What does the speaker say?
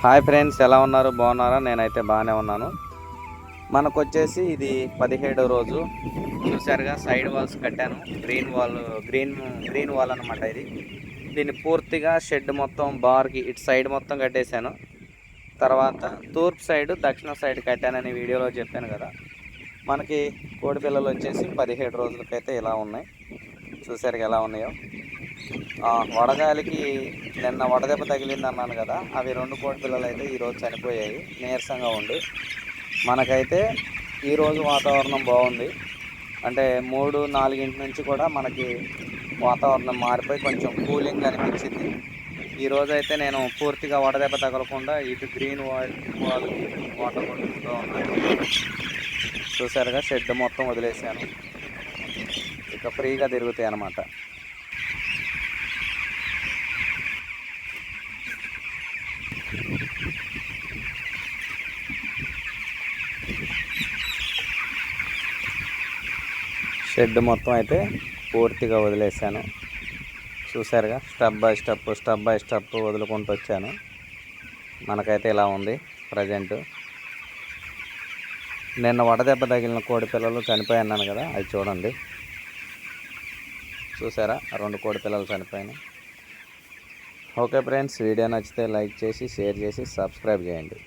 Hi friends ఎలా ఉన్నారు? బాగున్నారా? నేనైతే బాగానే ఉన్నాను. మనకు వచ్చేసి ఇది పదిహేడో రోజు. చూసారుగా సైడ్ వాల్స్ కట్టాను. Green wall green green wall అనమాట ఇది. దీన్ని పూర్తిగా షెడ్ మొత్తం బార్కి ఇటు సైడ్ మొత్తం కట్టేశాను. తర్వాత తూర్పు సైడ్ దక్షిణ సైడ్ కట్టానని వీడియోలో చెప్పాను కదా. మనకి కోడి పిల్లలు వచ్చేసి పదిహేడు రోజులకైతే ఇలా ఉన్నాయి. చూసారుగా ఎలా ఉన్నాయో. వడగాలికి నిన్న వడదెబ్బ తగిలింది అన్నాను కదా అవి రెండు కోడి పిల్లలు అయితే ఈరోజు చనిపోయాయి నీరసంగా ఉండి. మనకైతే ఈరోజు వాతావరణం బాగుంది. అంటే మూడు నాలుగింటి నుంచి కూడా మనకి వాతావరణం మారిపోయి కొంచెం కూలింగ్ అనిపించింది. ఈరోజు అయితే నేను పూర్తిగా వడదెబ్బ తగలకుండా ఇటు గ్రీన్ వాల్ వాటర్ కొట్టుకుంటూ ఉన్నాను చూసారుగా షెడ్ మొత్తం వదిలేసాను ఇక ఫ్రీగా తిరుగుతాయి అన్నమాట. షెడ్ మొత్తం అయితే పూర్తిగా వదిలేసాను చూసారుగా step by step step by step వదులుకుంటూ వచ్చాను. మనకైతే ఇలా ఉంది ప్రజెంట్ నిన్న వడదెబ్బ తగిలిన కోడి పిల్లలు చనిపోయాను కదా అది చూడండి. చూసారా రెండు కోడి పిల్లలు చనిపోయినాయి. ఓకే ఫ్రెండ్స్ వీడియో నచ్చితే లైక్ చేసి షేర్ చేసి సబ్స్క్రైబ్ చేయండి.